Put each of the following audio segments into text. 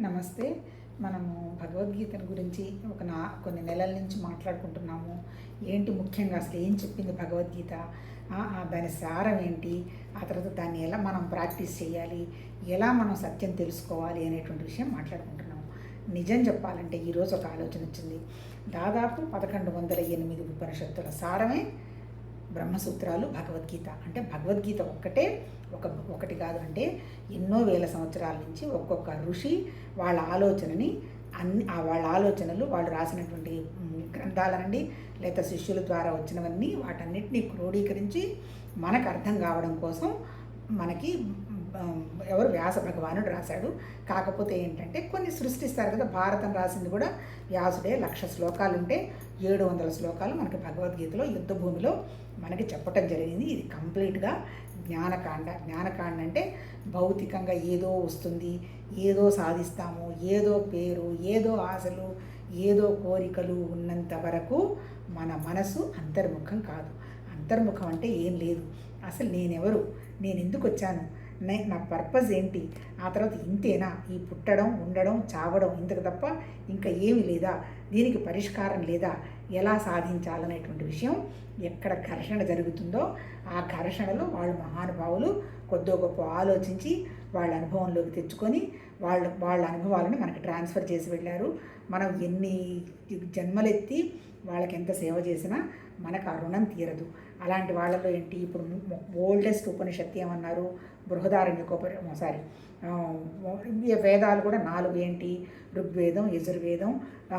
నమస్తే. మనము భగవద్గీత గురించి ఒక నా కొన్ని నెలల నుంచి మాట్లాడుకుంటున్నాము. ఏంటి ముఖ్యంగా అసలు ఏం చెప్పింది భగవద్గీత? దాని సారం ఏంటి? ఆ తర్వాత దాన్ని ఎలా మనం ప్రాక్టీస్ చేయాలి? ఎలా మనం సత్యం తెలుసుకోవాలి అనేటువంటి విషయం మాట్లాడుకుంటున్నాము. నిజం చెప్పాలంటే ఈరోజు ఒక ఆలోచన వచ్చింది. దాదాపు పదకొండు వందల ఎనిమిది ఉపనిషత్తుల సారమే బ్రహ్మసూత్రాలు భగవద్గీత. అంటే భగవద్గీత ఒక్కటే ఒక ఒకటి కాదు. అంటే ఎన్నో వేల సంవత్సరాల నుంచి ఒక్కొక్క ఋషి వాళ్ళ ఆలోచనని అన్ని వాళ్ళ ఆలోచనలు వాళ్ళు రాసినటువంటి మ్, గ్రంథాలనండి లేదా శిష్యుల ద్వారా వచ్చినవన్నీ వాటన్నిటిని క్రోడీకరించి మనకు అర్థం కావడం కోసం మనకి ఎవరు వ్యాస భగవానుడు రాశాడు. కాకపోతే ఏంటంటే కొన్ని సృష్టిస్తారు కదా భారతం రాసింది కూడా వ్యాసుడే. లక్ష శ్లోకాలు ఉంటే ఏడు వందల శ్లోకాలు మనకి భగవద్గీతలో యుద్ధ భూమిలో మనకి చెప్పటం జరిగింది. ఇది కంప్లీట్గా జ్ఞానకాండ. జ్ఞానకాండ అంటే భౌతికంగా ఏదో వస్తుంది ఏదో సాధిస్తాము ఏదో పేరు ఏదో ఆశలు ఏదో కోరికలు ఉన్నంత వరకు మన మనసు అంతర్ముఖం కాదు. అంతర్ముఖం అంటే ఏం లేదు. అసలు నేనెవరు? నేను ఎందుకు వచ్చాను? నే నా పర్పస్ ఏంటి? ఆ తర్వాత ఇంతేనా? ఈ పుట్టడం ఉండడం చావడం ఇంతకు తప్ప ఇంకా ఏమి లేదా? దీనికి పరిష్కారం లేదా? ఎలా సాధించాలనేటువంటి విషయం ఎక్కడ ఘర్షణ జరుగుతుందో ఆ ఘర్షణలో వాళ్ళు మహానుభావులు కొద్దో గొప్ప ఆలోచించి వాళ్ళ అనుభవంలోకి తెచ్చుకొని వాళ్ళ వాళ్ళ అనుభవాలను మనకి ట్రాన్స్ఫర్ చేసి వెళ్ళారు. మనం ఎన్ని జన్మలెత్తి వాళ్ళకి ఎంత సేవ చేసినా మనకు ఆ రుణం తీరదు. అలాంటి వాళ్ళలో ఏంటి? ఇప్పుడు ఓల్డెస్ట్ ఉపనిషత్తు ఏమన్నారు? బృహదారణ్యకోప సారీ వేదాలు కూడా నాలుగు ఏంటి? ఋగ్వేదం యజుర్వేదం ఆ,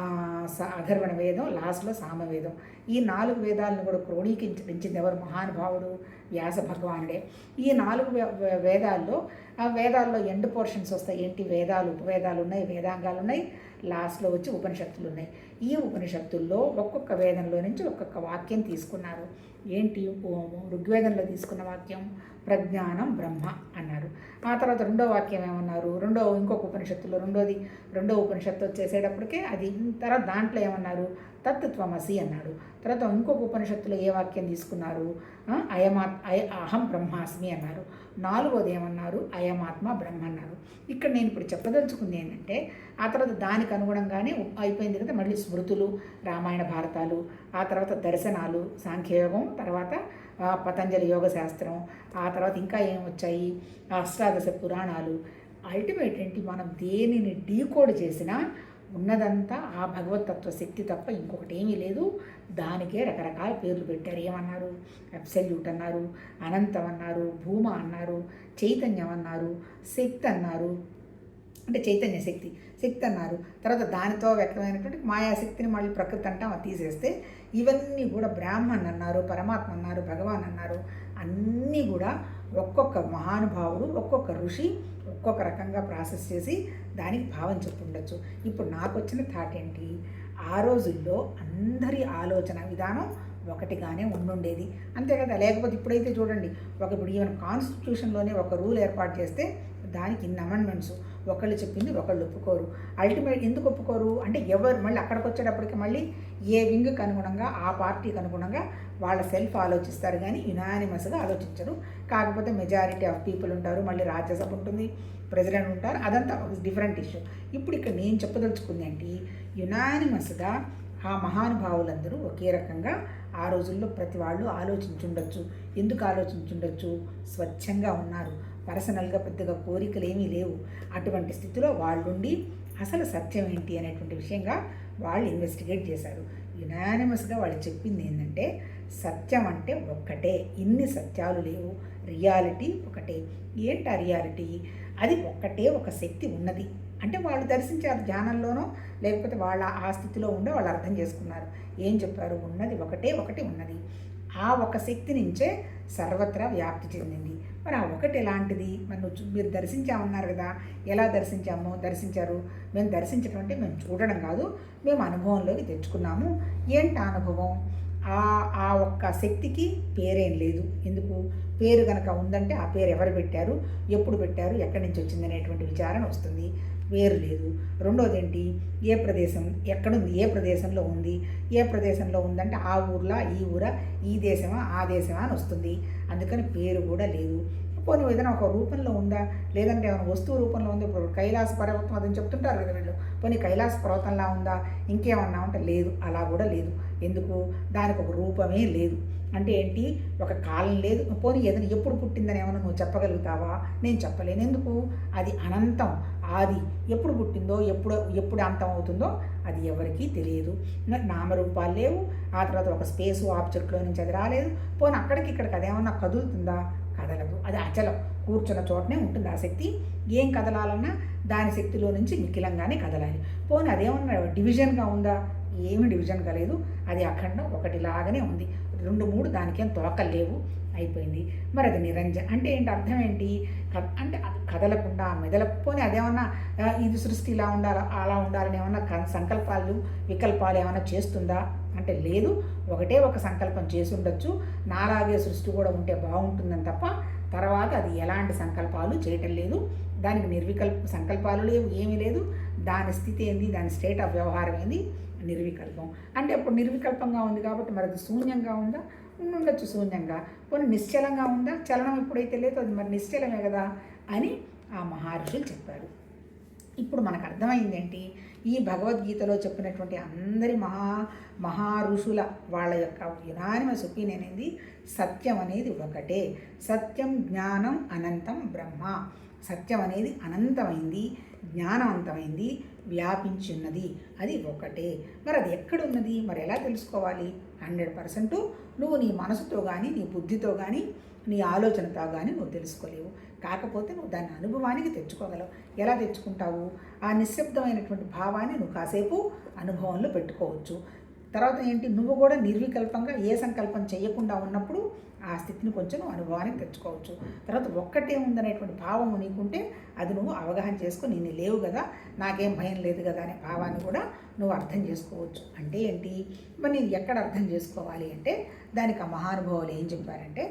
అధర్వణ వేదం లాస్ట్లో సామవేదం. ఈ నాలుగు వేదాలను కూడా క్రోడీకరించింది ఎవరు? మహానుభావుడు వ్యాస భగవానుడే. ఈ నాలుగు వే- వేదాల్లో ఆ వేదాల్లో ఎండ్ పోర్షన్స్ వస్తాయి. ఏంటి? వేదాలు ఉపవేదాలు ఉన్నాయి వేదాంగాలు ఉన్నాయి లాస్ట్లో వచ్చి ఉపనిషత్తులు ఉన్నాయి. ఈ ఉపనిషత్తుల్లో ఒక్కొక్క వేదంలో నుంచి ఒక్కొక్క వాక్యం తీసుకున్నారు. ఏంటి? ఋగ్వేదంలో తీసుకున్న వాక్యం ప్రజ్ఞానం బ్రహ్మ అన్నారు. ఆ తర్వాత రెండో వాక్యం ఏమన్నారు? రెండో ఇంకొక ఉపనిషత్తులో రెండోది రెండో ఉపనిషత్తు వచ్చేసేటప్పటికే అది తర్వాత దాంట్లో ఏమన్నారు? తత్వమసి అన్నాడు. తర్వాత ఇంకొక ఉపనిషత్తులో ఏ వాక్యం తీసుకున్నారు? అయమా అయ అహం బ్రహ్మాస్మి అన్నారు. నాలుగోది ఏమన్నారు? అయమాత్మ బ్రహ్మ అన్నారు ఇక్కడ నేను ఇప్పుడు చెప్పదలుచుకుంది ఏంటంటే ఆ తర్వాత దానికి అనుగుణంగానే అయిపోయింది కదా మళ్ళీ స్మృతులు రామాయణ భారతాలు ఆ తర్వాత దర్శనాలు సాంఖ్యయోగం తర్వాత పతంజలి యోగ శాస్త్రం ఆ తర్వాత ఇంకా ఏం వచ్చాయి? అష్టాదశ పురాణాలు. అల్టిమేట్ ఏంటి? మనం దేనిని డీకోడ్ చేసినా ఉన్నదంతా ఆ భగవతత్వ శక్తి తప్ప ఇంకొకటి ఏమీ లేదు. దానికే రకరకాల పేర్లు పెట్టారు. ఏమన్నారు? అబ్సల్యూట్ అన్నారు అనంతం అన్నారు భూమ అన్నారు చైతన్యం అన్నారు శక్తి అన్నారు. అంటే చైతన్య శక్తి శక్తి అన్నారు. తర్వాత దానితో వ్యక్తమైనటువంటి మాయాశక్తిని మళ్ళీ ప్రకృతి అంటాం. అది తీసేస్తే ఇవన్నీ కూడా బ్రాహ్మణ్ అన్నారు పరమాత్మ అన్నారు భగవాన్ అన్నారు. అన్నీ కూడా ఒక్కొక్క మహానుభావుడు ఒక్కొక్క ఋషి ఒక్కొక్క రకంగా ప్రాసెస్ చేసి దానికి భావం చెప్పుండొచ్చు. ఇప్పుడు నాకు వచ్చిన థాట్ ఏంటి? ఆ రోజుల్లో అందరి ఆలోచన విధానం ఒకటిగానే ఉండుండేది. అంతే కదా? లేకపోతే ఇప్పుడైతే చూడండి ఒక ఇప్పుడు ఈవెన్ కాన్స్టిట్యూషన్లోనే ఒక రూల్ ఏర్పాటు చేస్తే దానికి ఇన్ని అమెండ్మెంట్స్ ఒకళ్ళు చెప్పింది ఒకళ్ళు ఒప్పుకోరు. అల్టిమేట్ ఎందుకు ఒప్పుకోరు? అంటే ఎవరు మళ్ళీ అక్కడికి వచ్చేటప్పటికి మళ్ళీ ఏ వింగ్కి అనుగుణంగా ఆ పార్టీకి అనుగుణంగా వాళ్ళ సెల్ఫ్ ఆలోచిస్తారు. కానీ యునానిమస్గా ఆలోచించరు. కాకపోతే మెజారిటీ ఆఫ్ పీపుల్ ఉంటారు. మళ్ళీ రాజ్యసభ ఉంటుంది. ప్రెసిడెంట్ ఉంటారు. అదంతా డిఫరెంట్ ఇష్యూ ఇప్పుడు ఇక్కడ నేను చెప్పదలుచుకుంది అంటే యునానిమస్గా ఆ మహానుభావులందరూ ఒకే రకంగా ఆ రోజుల్లో ప్రతి వాళ్ళు ఆలోచించుండొచ్చు. ఎందుకు ఆలోచించుండొచ్చు? స్వచ్ఛంగా ఉన్నారు. పర్సనల్గా పెద్దగా కోరికలు ఏమీ లేవు. అటువంటి స్థితిలో వాళ్ళుండి అసలు సత్యం ఏంటి అనేటువంటి విషయంగా వాళ్ళు ఇన్వెస్టిగేట్ చేశారు. యునానిమస్గా వాళ్ళు చెప్పింది ఏంటంటే సత్యం అంటే ఒక్కటే. ఇన్ని సత్యాలు లేవు. రియాలిటీ ఒకటే. ఏంటి ఆ రియాలిటీ? అది ఒక్కటే ఒక శక్తి ఉన్నది. అంటే వాళ్ళు దర్శించారు ధ్యానంలోనో లేకపోతే వాళ్ళ ఆ స్థితిలో ఉండే వాళ్ళు అర్థం చేసుకున్నారు. ఏం చెప్పారు? ఉన్నది ఒకటే ఒకటి ఉన్నది. ఆ ఒక శక్తి నుంచే సర్వత్రా వ్యాప్తి చెందింది. మరి ఆ ఒకటి ఎలాంటిది? మరి నువ్వు మీరు దర్శించామన్నారు కదా. ఎలా దర్శించాము? దర్శించారు? మేము దర్శించడం అంటే మేము చూడడం కాదు. మేము అనుభవంలోకి తెచ్చుకున్నాము. ఏంటి అనుభవం? ఆ ఆ ఒక్క శక్తికి పేరేం లేదు. ఎందుకు? పేరు కనుక ఉందంటే ఆ పేరు ఎవరు పెట్టారు? ఎప్పుడు పెట్టారు? ఎక్కడి నుంచి వచ్చింది అనేటువంటి విచారణ వస్తుంది. వేరు లేదు. రెండోది ఏంటి ఏ ప్రదేశం? ఎక్కడుంది? ఏ ప్రదేశంలో ఉంది? ఏ ప్రదేశంలో ఉందంటే ఆ ఊర్లో ఈ ఊర? ఈ దేశమా? ఆ దేశమా అని వస్తుంది. అందుకని పేరు కూడా లేదు. పోనీ ఏదైనా ఒక రూపంలో ఉందా? లేదంటే ఏమైనా వస్తువు రూపంలో ఉందా? ఇప్పుడు కైలాస పర్వతం అదని చెప్తుంటారు కదా వీళ్ళు. పోనీ కైలాస పర్వతంలా ఉందా? ఇంకేమన్నా ఉంటే లేదు. అలా కూడా లేదు. ఎందుకు? దానికి ఒక రూపమే లేదు. అంటే ఏంటి? ఒక కాలం లేదు. పోనీ ఏదైనా ఎప్పుడు పుట్టిందని ఏమైనా నువ్వు చెప్పగలుగుతావా? నేను చెప్పలేను. ఎందుకు? అది అనంతం. ఆది ఎప్పుడు పుట్టిందో ఎప్పుడు ఎప్పుడు అంతం అవుతుందో అది ఎవరికీ తెలియదు. నామరూపాలు లేవు. ఆ తర్వాత ఒక స్పేస్ ఆబ్జెక్ట్లో నుంచి అది రాలేదు. పోనీ అక్కడికి ఇక్కడికి అదేమన్నా కదులుతుందా? కదలదు. అది అచలం. కూర్చున్న చోటనే ఉంటుంది ఆ శక్తి. ఏం కదలాలన్నా దాని శక్తిలో నుంచి మిక్కిలంగానే కదలాలి. పోనీ అదేమన్నా డివిజన్గా ఉందా? ఏమీ డివిజన్ కాలేదు అది అఖండం ఒకటిలాగానే ఉంది. రెండు మూడు దానికేం తోకలు లేవు. అయిపోయింది. మరి అది నిరంజన్ అంటే ఏంటి అర్థం ఏంటి? క- అంటే కదలకుండా మెదలకపోని అదేమన్నా ఇది సృష్టి ఇలా ఉండాలి అలా ఉండాలని ఏమన్నా క- సంకల్పాలు వికల్పాలు ఏమైనా చేస్తుందా? అంటే లేదు. ఒకటే ఒక సంకల్పం చేసి ఉండొచ్చు. నాలాగే సృష్టి కూడా ఉంటే బాగుంటుందని తప్ప తర్వాత అది ఎలాంటి సంకల్పాలు చేయటం లేదు. దానికి నిర్వికల్ప సంకల్పాలు లేవు ఏమీ లేదు. దాని స్థితి ఏంది? దాని స్టేట్ ఆఫ్ వ్యవహారం ఏంది? నిర్వికల్పం. అంటే అప్పుడు నిర్వికల్పంగా ఉంది కాబట్టి మరి అది శూన్యంగా ఉందా? ఉండొచ్చు శూన్యంగా కొన్ని నిశ్చలంగా ఉందా? చలనం ఎప్పుడైతే లేదో అది మరి నిశ్చలమే కదా అని ఆ మహర్షులు చెప్పారు. ఇప్పుడు మనకు అర్థమైంది ఏంటి? ఈ భగవద్గీతలో చెప్పినటువంటి అందరి మహా మహా ఋషుల వాళ్ళ యొక్క యునానిమస్ ఒపీనియన్ అనేది సత్యం అనేది ఒకటే. సత్యం జ్ఞానం అనంతం బ్రహ్మ. సత్యం అనేది అనంతమైంది జ్ఞానవంతమైంది వ్యాపించి ఉన్నది అది ఒకటే. మరి అది ఎక్కడున్నది? మరి ఎలా తెలుసుకోవాలి? హండ్రెడ్ పర్సెంట్ నువ్వు నీ మనసుతో కానీ నీ బుద్ధితో కానీ నీ ఆలోచనతో కానీ నువ్వు తెలుసుకోలేవు. కాకపోతే నువ్వు దాని అనుభవానికి తెచ్చుకోగలవు. ఎలా తెచ్చుకుంటావు? ఆ నిశ్శబ్దమైనటువంటి భావాన్ని నువ్వు కాసేపు అనుభవంలో పెట్టుకోవచ్చు. తర్వాత ఏంటి? నువ్వు కూడా నిర్వికల్పంగా ఏ సంకల్పం చేయకుండా ఉన్నప్పుడు ఆ స్థితిని కొంచెం అనుభవానికి తెచ్చుకోవచ్చు. తర్వాత ఒక్కటే ఉందనేటువంటి భావం నీకుంటే అది నువ్వు అవగాహన చేసుకుని నేను లేవు కదా నాకేం భయం లేదు కదా అనే భావాన్ని కూడా నువ్వు అర్థం చేసుకోవచ్చు. అంటే ఏంటి? మరి నేను ఎక్కడ అర్థం చేసుకోవాలి అంటే దానికి ఆ మహానుభావులు ఏం చెప్పారంటే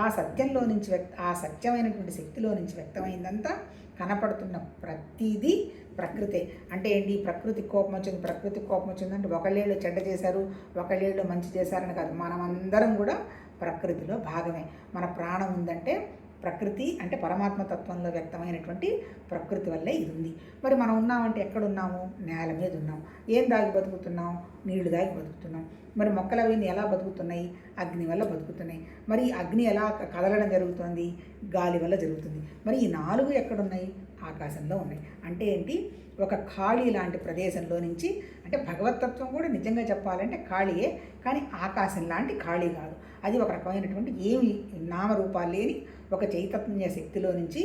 ఆ సత్యంలో నుంచి వ్యక్త ఆ సత్యమైనటువంటి శక్తిలో నుంచి వ్యక్తమైందంతా కనపడుతున్న ప్రతిదీ ప్రకృతే. అంటే ఏంటి? ప్రకృతి కోపం వచ్చింది ప్రకృతి కోపం వచ్చిందంటే ఒకళ్ళేళ్ళు చెడ్డ చేశారు ఒకళ్ళేళ్ళు మంచి చేశారని కాదు. మనమందరం కూడా ప్రకృతిలో భాగమే. మన ప్రాణం ఉందంటే ప్రకృతి అంటే పరమాత్మ తత్వంలో వ్యక్తమైనటువంటి ప్రకృతి వల్లే ఇది ఉంది. మరి మనం ఉన్నామంటే ఎక్కడున్నాము? నేల మీద ఉన్నాం. ఏం దాగి బతుకుతున్నాం? నీళ్ళు దాగి బతుకుతున్నాం. మరి మొక్కలు అవి ఎలా బతుకుతున్నాయి? అగ్ని వల్ల బతుకుతున్నాయి. మరి అగ్ని ఎలా కదలడం జరుగుతుంది? గాలి వల్ల జరుగుతుంది. మరి ఈ నాలుగు ఎక్కడున్నాయి? ఆకాశంలో ఉన్నాయి. అంటే ఏంటి? ఒక ఖాళీ లాంటి ప్రదేశంలో నుంచి అంటే భగవతత్వం కూడా నిజంగా చెప్పాలంటే ఖాళీయే. కానీ ఆకాశం లాంటి ఖాళీ కాదు. అది ఒక రకమైనటువంటి ఏమి నామరూపాలు లేని ఒక చైతన్య శక్తిలో నుంచి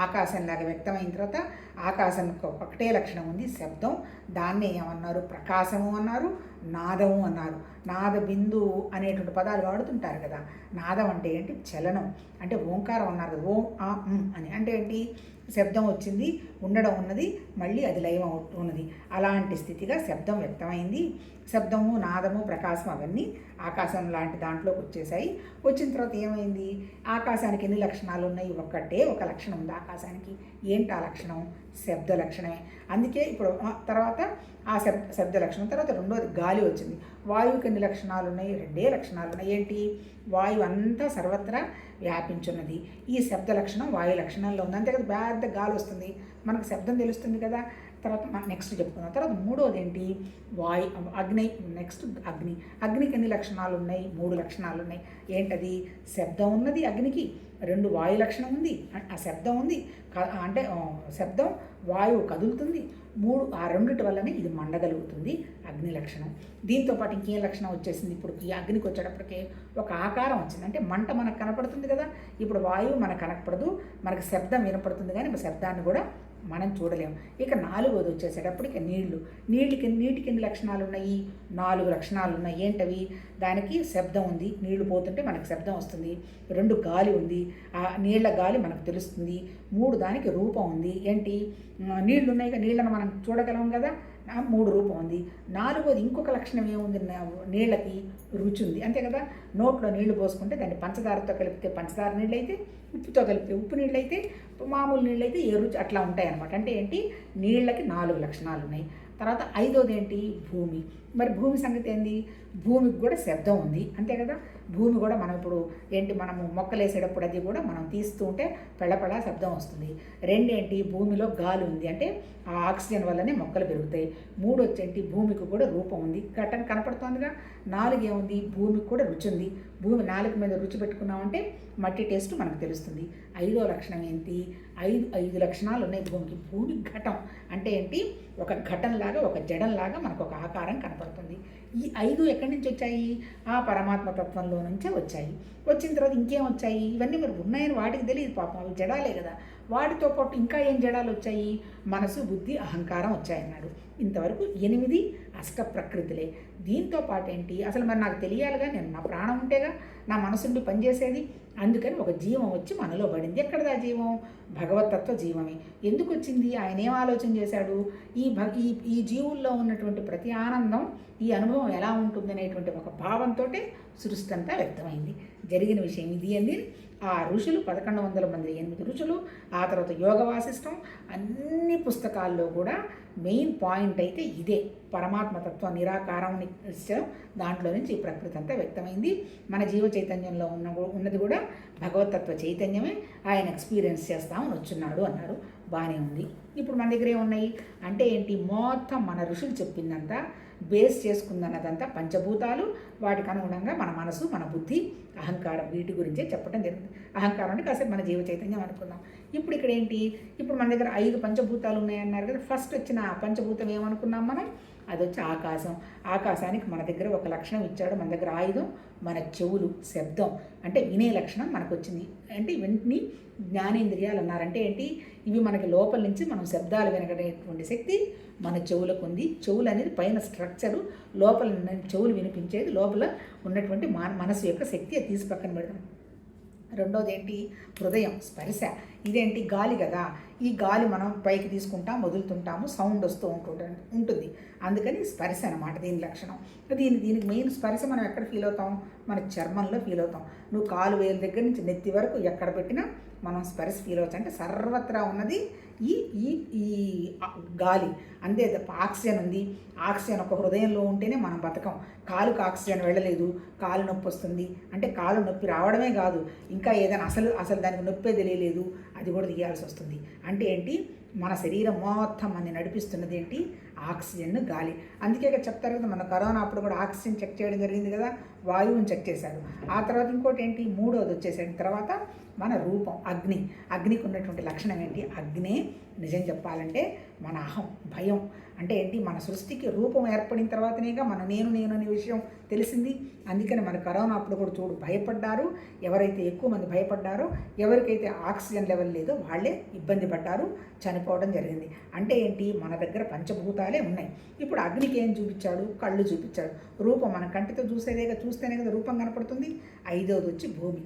ఆకాశంలాగా వ్యక్తమైన తర్వాత ఆకాశంకి ఒకటే లక్షణం ఉంది శబ్దం. దాన్నే ఏమన్నారు? ప్రకాశము అన్నారు నాదము అన్నారు. నాద బిందువు అనేటువంటి పదాలు వాడుతుంటారు కదా. నాదం అంటే ఏంటి? చలనం. అంటే ఓంకారం అన్నారు కదా ఓం ఆ అని. అంటే ఏంటి? శబ్దం వచ్చింది ఉండడం ఉన్నది మళ్ళీ అది లయం ఉన్నది. అలాంటి స్థితిగా శబ్దం వ్యక్తమైంది. శబ్దము నాదము ప్రకాశం అవన్నీ ఆకాశం లాంటి దాంట్లోకి వచ్చేసాయి వచ్చిన తర్వాత ఏమైంది? ఆకాశానికి ఎన్ని లక్షణాలు ఉన్నాయి? ఒక్కటే ఒక లక్షణం ఉంది ఆకాశానికి. ఏంటి ఆ లక్షణం? శబ్ద లక్షణమే అందుకే ఇప్పుడు తర్వాత ఆ శబ్ద శబ్ద లక్షణం తర్వాత రెండోది గాలి వచ్చింది. వాయువుకి ఎన్ని లక్షణాలు ఉన్నాయి? రెండే లక్షణాలు ఉన్నాయి. ఏంటి? వాయువు అంతా సర్వత్రా వ్యాపించున్నది. ఈ శబ్ద లక్షణం వాయు లక్షణంలో ఉంది. అంతే కదా పెద్ద గాలి వస్తుంది. మనకు శబ్దం తెలుస్తుంది కదా. తర్వాత మనం నెక్స్ట్ చెప్పుకుందాం. తర్వాత మూడోది ఏంటి? వాయు అగ్ని నెక్స్ట్ అగ్ని. అగ్నికి ఎన్ని లక్షణాలు ఉన్నాయి? మూడు లక్షణాలు ఉన్నాయి. ఏంటది? శబ్దం ఉన్నది అగ్నికి. రెండు వాయు లక్షణం ఉంది ఆ శబ్దం ఉంది క- అంటే శబ్దం వాయువు కదులుతుంది. మూడు ఆ రెండిటి వల్లనే ఇది మండగలుగుతుంది అగ్ని లక్షణం. దీంతో పాటు ఇంకేం లక్షణం వచ్చేసింది? ఇప్పుడు ఈ అగ్నికి వచ్చేటప్పటికే ఒక ఆకారం వచ్చింది. అంటే మంట మనకు కనపడుతుంది కదా ఇప్పుడు వాయువు మనకు కనపడదు మనకు శబ్దం వినపడుతుంది కానీ శబ్దాన్ని కూడా మనం చూడలేము. ఇక నాలుగోది వచ్చేసేటప్పటికి నీళ్ళు. కింద నీటికి ఎన్ని లక్షణాలు ఉన్నాయి. నాలుగు లక్షణాలు ఉన్నాయి. ఏంటవి? దానికి శబ్దం ఉంది. నీళ్ళు పోతుంటే మనకు శబ్దం వస్తుంది. రెండు గాలి ఉంది. ఆ నీళ్ళ గాలి మనకు తెలుస్తుంది. మూడు దానికి రూపం ఉంది. ఏంటి? నీళ్ళు ఉన్నాయి. కదా నీళ్ళను మనం చూడగలం కదా? మూడు రూపం ఉంది. నాలుగోది ఇంకొక లక్షణం ఏముంది? నీళ్ళకి రుచి ఉంది. అంతే కదా? నోట్లో నీళ్ళు పోసుకుంటే దాన్ని పంచదారతో కలిపితే పంచదార నీళ్ళు అయితే ఉప్పుతో కలిపితే ఉప్పు నీళ్ళు అయితే మామూలు నీళ్ళు అయితే ఏ రుచి అట్లా ఉంటాయి అనమాట అంటే ఏంటి? నీళ్ళకి నాలుగు లక్షణాలు ఉన్నాయి తర్వాత ఐదోది ఏంటి భూమి. మరి భూమి సంగతి ఏంది? భూమికి కూడా శబ్దం ఉంది. అంతే కదా? భూమి కూడా మనం ఇప్పుడు ఏంటి? మనము మొక్కలు వేసేటప్పుడు అది కూడా మనం తీస్తూ ఉంటే పెళ్ళపళ శబ్దం వస్తుంది. రెండేంటి? భూమిలో గాలి ఉంది. అంటే ఆ ఆక్సిజన్ వల్లనే మొక్కలు పెరుగుతాయి. మూడు వచ్చేంటి భూమికి కూడా రూపం ఉంది. ఘటన కనపడుతోందిగా? నాలుగు ఏముంది? భూమికి కూడా రుచి ఉంది. భూమి నాలుగు మీద రుచి పెట్టుకున్నామంటే మట్టి టేస్ట్ మనకు తెలుస్తుంది. ఐదో లక్షణం ఏంటి? ఐదు ఐదు లక్షణాలు ఉన్నాయి భూమికి. భూమి ఘటం అంటే ఏంటి? ఒక ఘటంలాగా ఒక జడంలాగా మనకు ఒక ఆకారం కనపడుతుంది. ఈ ఐదు ఎక్కడి నుంచి వచ్చాయి? ఆ పరమాత్మ తత్వంలో నుంచే వచ్చాయి. వచ్చిన తర్వాత ఇంకేం వచ్చాయి? ఇవన్నీ మరి ఉన్నాయని వాటికి తెలియదు పాపం. అవి జడాలే కదా. వాటితో పాటు ఇంకా ఏం జడాలు వచ్చాయి? మనసు బుద్ధి అహంకారం వచ్చాయన్నాడు. ఇంతవరకు ఎనిమిది అష్ట ప్రకృతులే. దీంతో పాటు ఏంటి? అసలు మరి నాకు తెలియాలిగా? నేను నా ప్రాణం ఉంటేగా? నా మనసుండి పనిచేసేది? అందుకని ఒక జీవం వచ్చి మనలో పడింది. ఎక్కడదా జీవం? భగవతత్వ జీవమే. ఎందుకు వచ్చింది? ఆయన ఏం ఆలోచన చేశాడు? ఈ భ ఈ ఈ జీవుల్లో ఉన్నటువంటి ప్రతి ఆనందం ఈ అనుభవం ఎలా ఉంటుంది అనేటువంటి ఒక భావంతో సృష్టంతా వ్యక్తమైంది. జరిగిన విషయం ఇది అని ఆ ఋషులు పదకొండు వందల మంది ఎనిమిది ఋషులు ఆ తర్వాత యోగ వాసిష్టం అన్ని పుస్తకాల్లో కూడా మెయిన్ పాయింట్ అయితే ఇదే. పరమాత్మతత్వ నిరాకారం దాంట్లో నుంచి ఈ ప్రకృతి అంతా వ్యక్తమైంది. మన జీవ చైతన్యంలో ఉన్న ఉన్నది కూడా భగవతత్వ చైతన్యమే. ఆయన ఎక్స్పీరియన్స్ చేస్తామని వచ్చున్నాడు అన్నారు. బాగానే ఉంది. ఇప్పుడు మన దగ్గరే ఉన్నాయి అంటే ఏంటి? మొత్తం మన ఋషులు చెప్పిందంతా బేస్ చేసుకుందన్నదంతా పంచభూతాలు. వాటికి అనుగుణంగా మన మనసు మన బుద్ధి అహంకారం వీటి గురించే చెప్పడం జరిగింది అహంకారం అంటే కాసేపు మన జీవ చైతన్యం అనుకుందాం. ఇప్పుడు ఇక్కడ ఏంటి ఇప్పుడు మన దగ్గర ఐదు పంచభూతాలు ఉన్నాయన్నారు కదా. ఫస్ట్ వచ్చిన పంచభూతం ఏమనుకున్నాం మనం? అది వచ్చి ఆకాశం. ఆకాశానికి మన దగ్గర ఒక లక్షణం ఇచ్చాడు. మన దగ్గర ఆయుధం మన చెవులు శబ్దం. అంటే వినే లక్షణం మనకు వచ్చింది అంటే ఇవన్నీ జ్ఞానేంద్రియాలు అన్నారంటే ఏంటి? ఇవి మనకి లోపల నుంచి మనం శబ్దాలు వినగలిగేటువంటి శక్తి మన చెవులకు ఉంది. చెవులు అనేది పైన స్ట్రక్చరు. లోపల చెవులు వినిపించేది. లోపల ఉన్నటువంటి మన మనసు యొక్క శక్తి అది తీసి పక్కన పెడతాం. రెండోది ఏంటి హృదయం స్పర్శ. ఇదేంటి? గాలి కదా. ఈ గాలి మనం పైకి తీసుకుంటాం వదులుతుంటాము సౌండ్ వస్తూ ఉంటుంట ఉంటుంది. అందుకని స్పర్శ అనమాట దీని లక్షణం. దీని దీనికి మెయిన్ స్పర్శ మనం ఎక్కడ ఫీల్ అవుతాం? మన చర్మంలో ఫీల్ అవుతాం. నువ్వు కాలు వేల దగ్గర నుంచి నెత్తి వరకు ఎక్కడ పెట్టినా మనం స్పర్శ ఫీల్ అవచ్చు అంటే సర్వత్రా ఉన్నది ఈ ఈ ఈ గాలి. అంతే తప్ప ఆక్సిజన్ ఉంది. ఆక్సిజన్ ఒక హృదయంలో ఉంటేనే మనం బతకం. కాలుకు ఆక్సిజన్ వెళ్ళలేదు. కాలు నొప్పి వస్తుంది. అంటే కాలు నొప్పి రావడమే కాదు. ఇంకా ఏదైనా అసలు అసలు దానికి నొప్పే తెలియలేదు. అది కూడా తీయాల్సి వస్తుంది. అంటే ఏంటి? మన శరీరం మొత్తం మనని నడిపిస్తున్నది ఏంటి? ఆక్సిజన్ గాలి. అందుకే చెప్తారు కదా మన కరోనా అప్పుడు కూడా ఆక్సిజన్ చెక్ చేయడం జరిగింది కదా. వాయువుని చెక్ చేశారు. ఆ తర్వాత ఇంకోటి ఏంటి? మూడోది వచ్చేసాడు తర్వాత మన రూపం అగ్ని. అగ్నికి ఉన్నటువంటి లక్షణం ఏంటి? అగ్నే నిజం చెప్పాలంటే మన అహం భయం. అంటే ఏంటి? మన సృష్టికి రూపం ఏర్పడిన తర్వాతనేగా మన నేను నేను అనే విషయం తెలిసింది. అందుకని మన కరోనా అప్పుడు కూడా చూడు భయపడ్డారు. ఎవరైతే ఎక్కువ మంది భయపడ్డారో ఎవరికైతే ఆక్సిజన్ లెవెల్ లేదో వాళ్ళే ఇబ్బంది పడ్డారు చనిపోవడం జరిగింది. అంటే ఏంటి? మన దగ్గర పంచభూతాలే ఉన్నాయి. ఇప్పుడు అగ్నికి ఏం చూపించాడు? కళ్ళు చూపించాడు. రూపం మన కంటితో చూసేదేగా చూస్తేనే కదా రూపం కనపడుతుంది. ఐదవది వచ్చి భూమి.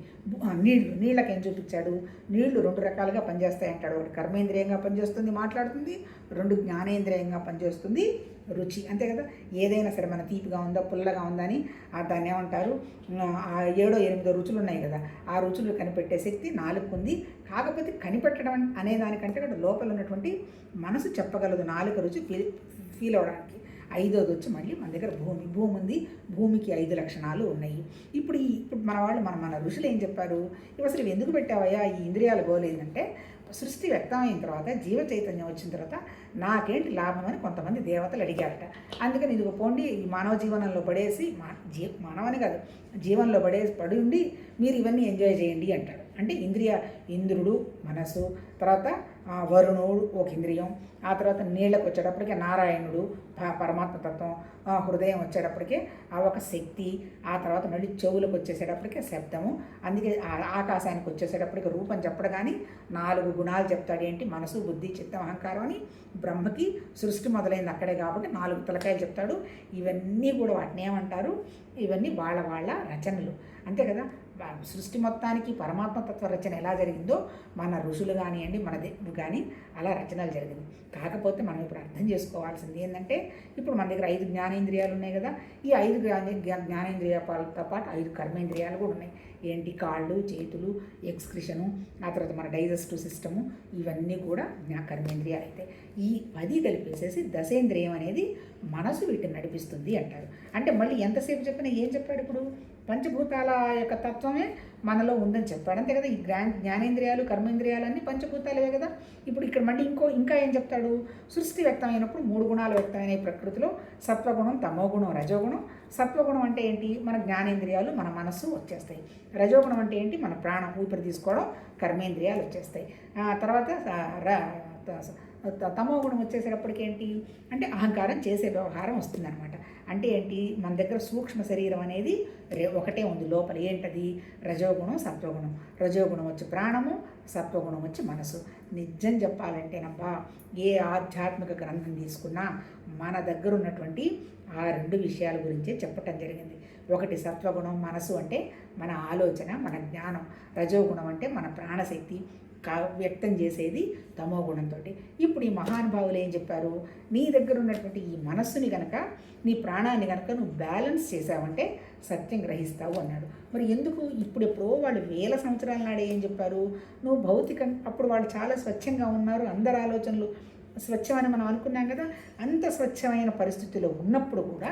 నీళ్ళు నీళ్ళకి ఏం చూపించాడు? నీళ్ళు రెండు రకాలుగా పనిచేస్తాయి అంటాడు ఒకటి కర్మేంద్రియంగా పనిచేస్తుంది మాట్లాడుతుంది. రెండు జ్ఞానేంద్రియంగా పనిచేస్తుంది. రుచి. అంతే కదా? ఏదైనా సరే మన తీపిగా ఉందా పుల్లగా ఉందా అని దాన్ని ఏమంటారు? ఆ ఏడో ఎనిమిదో రుచులు ఉన్నాయి కదా ఆ రుచులు కనిపెట్టే శక్తి నాలుగు ఉంది. కాకపోతే కనిపెట్టడం అనే దానికంటే కూడా లోపల ఉన్నటువంటి మనసు చెప్పగలదు నాలుగు రుచి ఫీల్ ఫీల్ అవడానికి ఐదోది వచ్చి మళ్ళీ మన దగ్గర భూమి భూమి ఉంది భూమికి ఐదు లక్షణాలు ఉన్నాయి. ఇప్పుడు ఈ ఇప్పుడు మన వాళ్ళు మన మన ఋషులు ఏం చెప్పారు? ఇవి అసలు ఎందుకు పెట్టావయ్యా? ఈ ఇంద్రియాలు గోలేదంటే సృష్టి వ్యక్తమైన తర్వాత జీవ చైతన్యం వచ్చిన తర్వాత నాకేంటి లాభం అని కొంతమంది దేవతలు అడిగారట. అందుకని ఇది పోండి ఈ మానవ జీవనంలో పడేసి మా జీ మానవని కాదు జీవనంలో పడేసి పడి ఉండి మీరు ఇవన్నీ ఎంజాయ్ చేయండి అంటాడు అంటే ఇంద్రియ ఇంద్రుడు మనసు తర్వాత వరుణుడు ఒక ఇంద్రియం ఆ తర్వాత నీళ్ళకు వచ్చేటప్పటికే నారాయణుడు పరమాత్మ తత్వం హృదయం వచ్చేటప్పటికే ఆ ఒక శక్తి ఆ తర్వాత మళ్ళీ చెవులకు వచ్చేసేటప్పటికి శబ్దము అందుకే ఆకాశానికి వచ్చేసేటప్పటికి రూపం చెప్పడు కానీ నాలుగు గుణాలు చెప్తాడు ఏంటి? మనసు బుద్ధి చిత్తం అహంకారం అని బ్రహ్మకి సృష్టి మొదలైంది అక్కడే కాబట్టి నాలుగు తలకాయలు చెప్తాడు. ఇవన్నీ కూడా వాటిని ఏమంటారు? ఇవన్నీ వాళ్ళ వాళ్ళ రచనలు. అంతే కదా? సృష్టి మొత్తానికి పరమాత్మ తత్వ రచన ఎలా జరిగిందో మన ఋషులు కానివ్వండి మన దేవుడు కానీ అలా రచనలు జరిగింది. కాకపోతే మనం ఇప్పుడు అర్థం చేసుకోవాల్సింది ఏంటంటే ఇప్పుడు మన దగ్గర ఐదు జ్ఞానేంద్రియాలు ఉన్నాయి కదా ఈ ఐదు జ్ఞానేంద్రియాలతో పాటు ఐదు కర్మేంద్రియాలు కూడా ఉన్నాయి. ఏంటి? కాళ్ళు చేతులు ఎక్స్క్రిషను ఆ తర్వాత మన డైజెస్టివ్ సిస్టము ఇవన్నీ కూడా జ్ఞా కర్మేంద్రియాలు అయితే. ఈ పది కలిపేసేసి దశేంద్రియం అనేది మనసు వీటిని నడిపిస్తుంది అంటారు. అంటే మళ్ళీ ఎంతసేపు చెప్పినా ఏం చెప్పాడు ఇప్పుడు? పంచభూతాల యొక్క తత్వమే మనలో ఉందని చెప్పాడు. అంతే కదా ఈ జ్ఞా జ్ఞానేంద్రియాలు కర్మేంద్రియాలన్నీ పంచభూతాలే కదా. ఇప్పుడు ఇక్కడ మళ్ళీ ఇంకో ఇంకా ఏం చెప్తాడు? సృష్టి వ్యక్తమైనప్పుడు మూడు గుణాలు వ్యక్తమైన ప్రకృతిలో. సత్వగుణం తమోగుణం రజోగుణం. సత్వగుణం అంటే ఏంటి? మన జ్ఞానేంద్రియాలు మన మనస్సు వచ్చేస్తాయి. రజోగుణం అంటే ఏంటి? మన ప్రాణం ఊపిరి తీసుకోవడం కర్మేంద్రియాలు వచ్చేస్తాయి. ఆ తర్వాత ర- త- తమో గుణం వచ్చేసేటప్పటికి ఏంటి? అంటే అహంకారం చేసే వ్యవహారం వస్తుందన్నమాట. అంటే ఏంటి? మన దగ్గర సూక్ష్మ శరీరం అనేది రే ఒకటే ఉంది. లోపల ఏంటది? రజోగుణం సత్వగుణం. రజోగుణం వచ్చి ప్రాణము సత్వగుణం వచ్చి మనసు. నిజం చెప్పాలంటేనబ్బా ఏ ఆధ్యాత్మిక గ్రంథం తీసుకున్నా మన దగ్గర ఉన్నటువంటి ఆ రెండు విషయాల గురించే చెప్పటం జరిగింది. ఒకటి సత్వగుణం మనసు అంటే మన ఆలోచన మన జ్ఞానం. రజోగుణం అంటే మన ప్రాణశక్తి. కా వ్యక్తం చేసేది తమో గుణంతో ఇప్పుడు ఈ మహానుభావులు ఏం చెప్పారు? నీ దగ్గర ఉన్నటువంటి ఈ మనస్సుని కనుక నీ ప్రాణాన్ని కనుక నువ్వు బ్యాలెన్స్ చేసావంటే సత్యం గ్రహిస్తావు అన్నాడు. మరి ఎందుకు? ఇప్పుడు ఎప్పుడో వాళ్ళు వేల సంవత్సరాల నాడే ఏం చెప్పారు? నువ్వు భౌతికం అప్పుడు వాళ్ళు చాలా స్వచ్ఛంగా ఉన్నారు అందరి ఆలోచనలు స్వచ్ఛమని మనం అనుకున్నాం కదా? అంత స్వచ్ఛమైన పరిస్థితిలో ఉన్నప్పుడు కూడా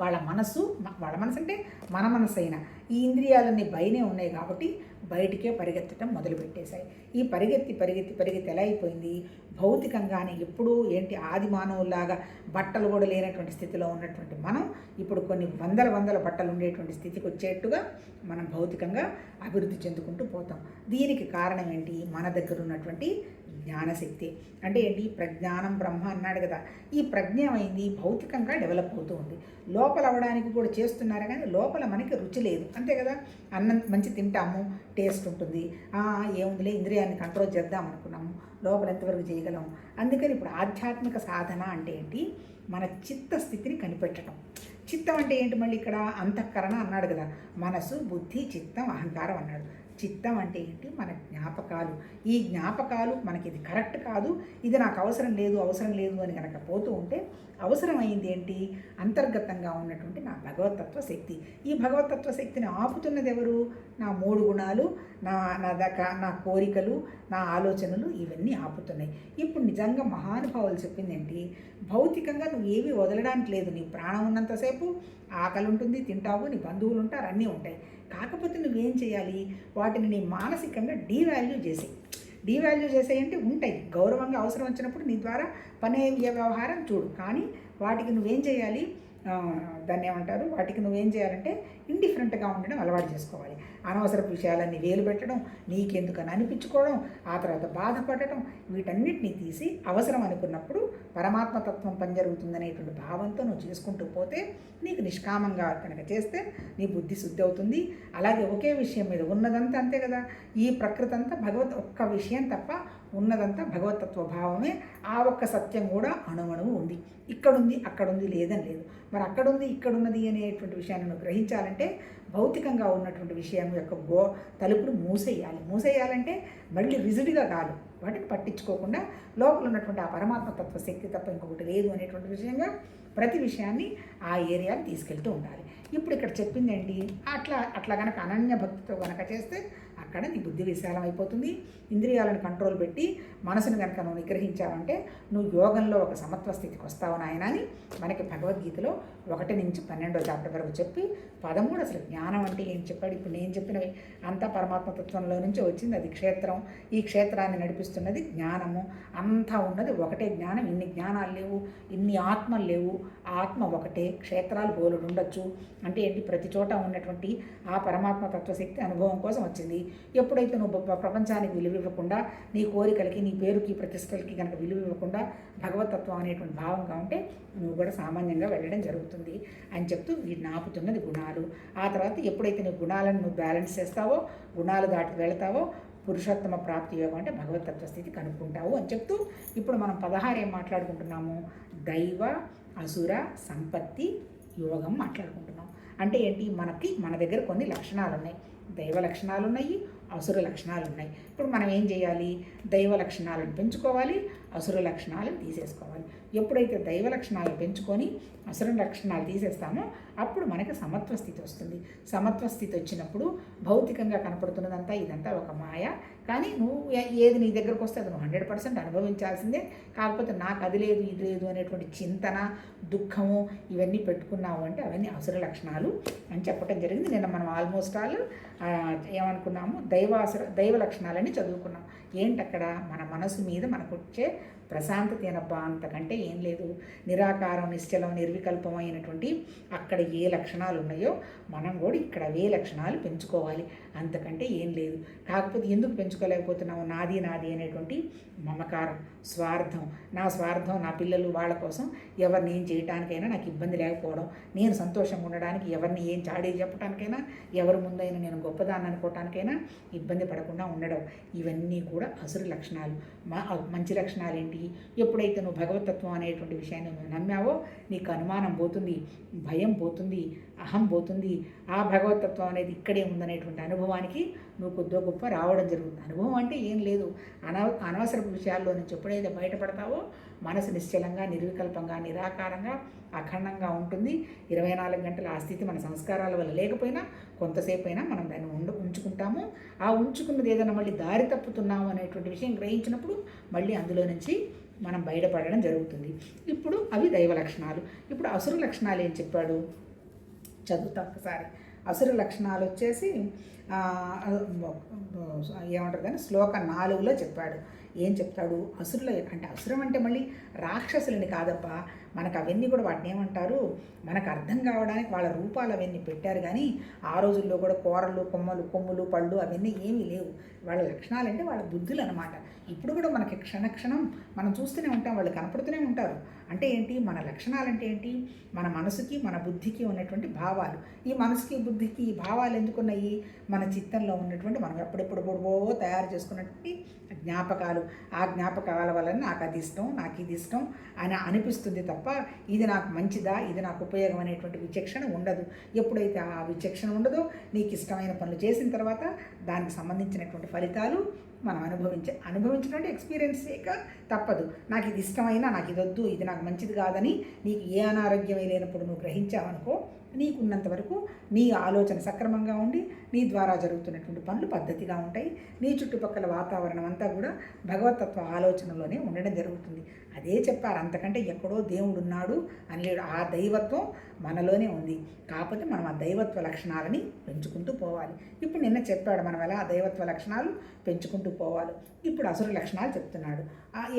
వాళ్ళ మనసు వాళ్ళ మనసు అంటే మన మనసు అయినా ఈ ఇంద్రియాలన్నీ బయనే ఉన్నాయి కాబట్టి బయటికే పరిగెత్తడం మొదలుపెట్టేశాయి. ఈ పరిగెత్తి పరిగెత్తి పరిగెత్తి ఎలా అయిపోయింది? భౌతికంగానే ఎప్పుడూ ఏంటి ఆది మానవులాగా బట్టలు కూడా లేనటువంటి స్థితిలో ఉన్నటువంటి మనం ఇప్పుడు కొన్ని వందల వందల బట్టలు ఉండేటువంటి స్థితికి వచ్చేట్టుగా మనం భౌతికంగా అభివృద్ధి చెందుకుంటూ పోతాం. దీనికి కారణం ఏంటి? మన దగ్గర ఉన్నటువంటి జ్ఞానశక్తి. అంటే ఏంటి? ప్రజ్ఞానం బ్రహ్మ అన్నాడు కదా. ఈ ప్రజ్ఞ అయింది భౌతికంగా డెవలప్ అవుతూ ఉంది. లోపల అవ్వడానికి కూడా చేస్తున్నారు కానీ లోపల మనకి రుచి లేదు. అంతే కదా? అన్నం మంచి తింటాము టేస్ట్ ఉంటుంది. ఏముందిలే ఇంద్రియాన్ని కంట్రోల్ చేద్దాం అనుకున్నాము. లోపల ఎంతవరకు చేయగలం? అందుకని ఇప్పుడు ఆధ్యాత్మిక సాధన అంటే ఏంటి? మన చిత్తస్థితిని కనిపెట్టడం. చిత్తం అంటే ఏంటి మళ్ళీ ఇక్కడ? అంతఃకరణ అన్నాడు కదా. మనసు బుద్ధి చిత్తం అహంకారం అన్నాడు. చిత్తం అంటే ఏంటి? మన జ్ఞాపకాలు. ఈ జ్ఞాపకాలు మనకి ఇది కరెక్ట్ కాదు. ఇది నాకు అవసరం లేదు అవసరం లేదు అని కనుక పోతూ ఉంటే అవసరమైంది ఏంటి? అంతర్గతంగా ఉన్నటువంటి నా భగవతత్వ శక్తి. ఈ భగవతత్వ శక్తిని ఆపుతున్నది ఎవరు? నా మూడు గుణాలు నా నా దక నా కోరికలు నా ఆలోచనలు ఇవన్నీ ఆపుతున్నాయి. నిజంగా మహానుభావులు చెప్పింది ఏంటి భౌతికంగా నువ్వు ఏమీ వదలడానికి లేదు. నీ ప్రాణం ఉన్నంతసేపు ఆకలి ఉంటుంది తింటావు నీ బంధువులు ఉంటారు అన్నీ ఉంటాయి. కాకపోతే నువ్వేం చేయాలి? వాటిని నీ మానసికంగా డీవాల్యూ చేసి డీవాల్యూ చేసేయంటే ఉంటాయి. గౌరవంగా అవసరం వచ్చినప్పుడు నీ ద్వారా పని అయ్యే వ్యవహారం చూడు. కానీ వాటికి నువ్వేం చేయాలి? దాన్ని ఏమంటారు? వాటికి నువ్వేం చేయాలంటే ఇండిఫరెంట్గా ఉండడం అలవాటు చేసుకోవాలి. అనవసరపు విషయాలన్నీ వేలు పెట్టడం నీకెందుకని అనిపించుకోవడం ఆ తర్వాత బాధపడటం వీటన్నిటిని తీసి అవసరం అనుకున్నప్పుడు పరమాత్మతత్వం పని పనిజరుగుతుందనేటువంటి భావంతో నువ్వు చేసుకుంటూ పోతే నీకు నిష్కామంగా కనుక చేస్తే నీ బుద్ధి శుద్ధి అవుతుంది. అలాగే ఒకే విషయం మీద ఉన్నదంతా అంతే కదా. ఈ ప్రకృతి అంతా భగవత్ ఒక్క విషయం తప్ప ఉన్నదంతా భగవతత్వ భావమే. ఆ ఒక్క సత్యం కూడా అణువణువు ఉంది. ఇక్కడుంది అక్కడుంది లేదని లేదు. మరి అక్కడుంది ఇక్కడున్నది అనేటువంటి విషయాన్ని నువ్వు గ్రహించాలంటే భౌతికంగా ఉన్నటువంటి విషయం యొక్క గో తలుపులు మూసేయాలి. మూసేయాలంటే మళ్ళీ రిజిడ్గా కాదు. వాటిని పట్టించుకోకుండా లోపల ఉన్నటువంటి ఆ పరమాత్మ తత్వ శక్తి తప్ప ఇంకొకటి లేదు అనేటువంటి విషయంగా ప్రతి విషయాన్ని ఆ ఏరియాని తీసుకెళ్తూ ఉండాలి. ఇప్పుడు ఇక్కడ చెప్పిందండి అట్లా అట్లా కనుక అనన్య భక్తితో కనుక చేస్తే అక్కడ నీ బుద్ధి విశాలం అయిపోతుంది. ఇంద్రియాలను కంట్రోల్ పెట్టి మనసును కనుక నువ్వు నిగ్రహించావంటే నువ్వు యోగంలో ఒక సమత్వ స్థితికి వస్తావు నాయన అని మనకి భగవద్గీతలో ఒకటి నుంచి పన్నెండో చాప్టర్ వరకు చెప్పి పదమూడు అసలు జ్ఞానం అంటే ఏం చెప్పాడు? ఇప్పుడు నేను చెప్పినవి అంతా పరమాత్మ తత్వంలో నుంచి వచ్చింది. అది క్షేత్రం. ఈ క్షేత్రాన్ని నడిపిస్తున్నది జ్ఞానము. అంతా ఉన్నది ఒకటే జ్ఞానం. ఇన్ని జ్ఞానాలు లేవు ఇన్ని ఆత్మలు లేవు. ఆత్మ ఒకటే. క్షేత్రాలు బోలుడు ఉండొచ్చు. అంటే ఏంటి? ప్రతి చోట ఉన్నటువంటి ఆ పరమాత్మ తత్వశక్తి అనుభవం కోసం వచ్చింది. ఎప్పుడైతే నువ్వు ప్రపంచానికి విలువ ఇవ్వకుండా నీ కోరికలకి నీ పేరుకి ప్రతిష్టలకి కనుక విలువ ఇవ్వకుండా భగవతత్వం అనేటువంటి భావంగా ఉంటే నువ్వు కూడా సామాన్యంగా వెళ్ళడం జరుగుతుంది అని చెప్తూ వీటిని ఆపుతున్నది గుణాలు. ఆ తర్వాత ఎప్పుడైతే నీ గుణాలను నువ్వు బ్యాలెన్స్ చేస్తావో గుణాలు దాటి వెళతావో పురుషోత్తమ ప్రాప్తి యోగం అంటే భగవతత్వ స్థితి కనుక్కుంటావు అని చెప్తూ ఇప్పుడు మనం పదహారు ఏం మాట్లాడుకుంటున్నాము? దైవ అసుర సంపత్తి యోగం మాట్లాడుకుంటున్నాం. అంటే ఏంటి? మనకి మన దగ్గర కొన్ని లక్షణాలు ఉన్నాయి దైవ లక్షణాలు ఉన్నాయి అసుర లక్షణాలు ఉన్నాయి ఇప్పుడు మనం ఏం చేయాలి? దైవ లక్షణాలను పెంచుకోవాలి అసుర లక్షణాలను తీసేసుకోవాలి. ఎప్పుడైతే దైవ లక్షణాలు పెంచుకొని అసుర లక్షణాలు తీసేస్తామో అప్పుడు మనకి సమత్వ స్థితి వస్తుంది. సమత్వ స్థితి వచ్చినప్పుడు భౌతికంగా కనపడుతున్నదంతా ఇదంతా ఒక మాయ. కానీ నువ్వు ఏది నీ దగ్గరకు వస్తే అది నువ్వు హండ్రెడ్ పర్సెంట్ అనుభవించాల్సిందే. కాకపోతే నాకు అది లేదు ఇది లేదు అనేటువంటి చింతన దుఃఖము ఇవన్నీ పెట్టుకున్నావు అంటే అవన్నీ అసుర లక్షణాలు అని చెప్పడం జరిగింది. నిన్న మనం ఆల్మోస్ట్ ఆల్ ఏమనుకున్నాము? దైవాసుర దైవ లక్షణాలని చదువుకున్నాం. ఏంటక్కడ? మన మనసు మీద మనకు వచ్చే ప్రశాంతత ఏనబ్బా అంతకంటే ఏం లేదు. నిరాకారం నిశ్చలం నిర్వికల్పం అయినటువంటి అక్కడ ఏ లక్షణాలు ఉన్నాయో మనం కూడా ఇక్కడ అవే లక్షణాలు పెంచుకోవాలి. అంతకంటే ఏం లేదు. కాకపోతే ఎందుకు పెంచుకోలేకపోతున్నాము నాది నాది అనేటువంటి మమకారం. స్వార్థం. నా స్వార్థం నా పిల్లలు వాళ్ళ కోసం ఎవరిని ఏం చేయటానికైనా నాకు ఇబ్బంది లేకపోవడం నేను సంతోషంగా ఉండడానికి ఎవరిని ఏం చాడీ చెప్పడానికైనా ఎవరి ముందైనా నేను గొప్పదాన్ని అనుకోవటానికైనా ఇబ్బంది పడకుండా ఉండడం. ఇవన్నీ కూడా అసురు లక్షణాలు. మా మంచి లక్షణాలు ఏంటి ఎప్పుడైతే నువ్వు భగవతత్వం అనేటువంటి విషయాన్ని నువ్వు నమ్మావో నీకు అనుమానం పోతుంది భయం పోతుంది అహం పోతుంది. ఆ భగవతత్వం అనేది ఇక్కడే ఉందనేటువంటి అనుభవానికి నువ్వు కొద్దో గొప్ప రావడం జరుగుతుంది. అనుభవం అంటే ఏం లేదు. అన అనవసరపు విషయాల్లో నుంచి ఎప్పుడైతే బయటపడతావో మనసు నిశ్చలంగా నిర్వికల్పంగా నిరాకారంగా అఖండంగా ఉంటుంది. ఇరవై నాలుగు గంటల ఆ స్థితి మన సంస్కారాల వల్ల లేకపోయినా కొంతసేపు అయినా మనం దాన్ని ఉండు ఉంచుకుంటాము. ఆ ఉంచుకున్నది ఏదైనా మళ్ళీ దారి తప్పుతున్నాము అనేటువంటి విషయం గ్రహించినప్పుడు మళ్ళీ అందులో నుంచి మనం బయటపడడం జరుగుతుంది. ఇప్పుడు అవి దైవ లక్షణాలు. ఇప్పుడు అసురు లక్షణాలు ఏం చెప్పాడు? చదువుతా ఒకసారి. అసుర లక్షణాలు వచ్చేసి ఏమంటారు కానీ శ్లోక నాలుగులో చెప్పాడు. ఏం చెప్తాడు? అసురుల అంటే అసురం అంటే మళ్ళీ రాక్షసులని కాదప్పా. మనకు అవన్నీ కూడా వాటిని ఏమంటారు? మనకు అర్థం కావడానికి వాళ్ళ రూపాలు అవన్నీ పెట్టారు. కానీ ఆ రోజుల్లో కూడా కూరలు కొమ్మలు కొమ్ములు పళ్ళు అవన్నీ ఏమీ లేవు. వాళ్ళ లక్షణాలు అంటే వాళ్ళ బుద్ధులు అనమాట ఇప్పుడు కూడా మనకి క్షణక్షణం మనం చూస్తూనే ఉంటాం. వాళ్ళు కనపడుతూనే ఉంటారు. అంటే ఏంటి? మన లక్షణాలు అంటే ఏంటి? మన మనసుకి మన బుద్ధికి ఉన్నటువంటి భావాలు. ఈ మనసుకి బుద్ధికి ఈ భావాలు ఎందుకున్నాయి? మన చిత్తంలో ఉన్నటువంటి మనం ఎప్పుడెప్పుడు పొడవో తయారు చేసుకున్నటువంటి జ్ఞాపకాలు. ఆ జ్ఞాపకాల వలన నాకు అది ఇష్టం నాకు ఇది ఇష్టం అని అనిపిస్తుంది తప్ప ఇది నాకు మంచిదా? ఇది నాకు ఉపయోగం అనేటువంటి విచక్షణ ఉండదు. ఎప్పుడైతే ఆ విచక్షణ ఉండదో నీకు ఇష్టమైన పనులు చేసిన తర్వాత దానికి సంబంధించినటువంటి ఫలితాలు మనం అనుభవించ అనుభవించడం ఎక్స్పీరియన్స్ తప్పదు. నాకు ఇది ఇష్టమైనా నాకు ఇది వద్దు ఇది నాకు మంచిది కాదని నీకు ఏ అనారోగ్యమే లేనప్పుడు నువ్వు గ్రహించావనుకో నీకున్నంత వరకు నీ ఆలోచన సక్రమంగా ఉండి నీ ద్వారా జరుగుతున్నటువంటి పనులు పద్ధతిగా ఉంటాయి. నీ చుట్టుపక్కల వాతావరణం అంతా కూడా భగవతత్వ ఆలోచనలోనే ఉండడం జరుగుతుంది. అదే చెప్పారు అంతకంటే ఎక్కడో దేవుడు ఉన్నాడు అని లేడు ఆ దైవత్వం మనలోనే ఉంది. కాకపోతే మనం ఆ దైవత్వ లక్షణాలని పెంచుకుంటూ పోవాలి. ఇప్పుడు నిన్న చెప్పాడు మనం ఎలా ఆ దైవత్వ లక్షణాలు పెంచుకుంటూ పోవాలి. ఇప్పుడు అసుర లక్షణాలు చెప్తున్నాడు.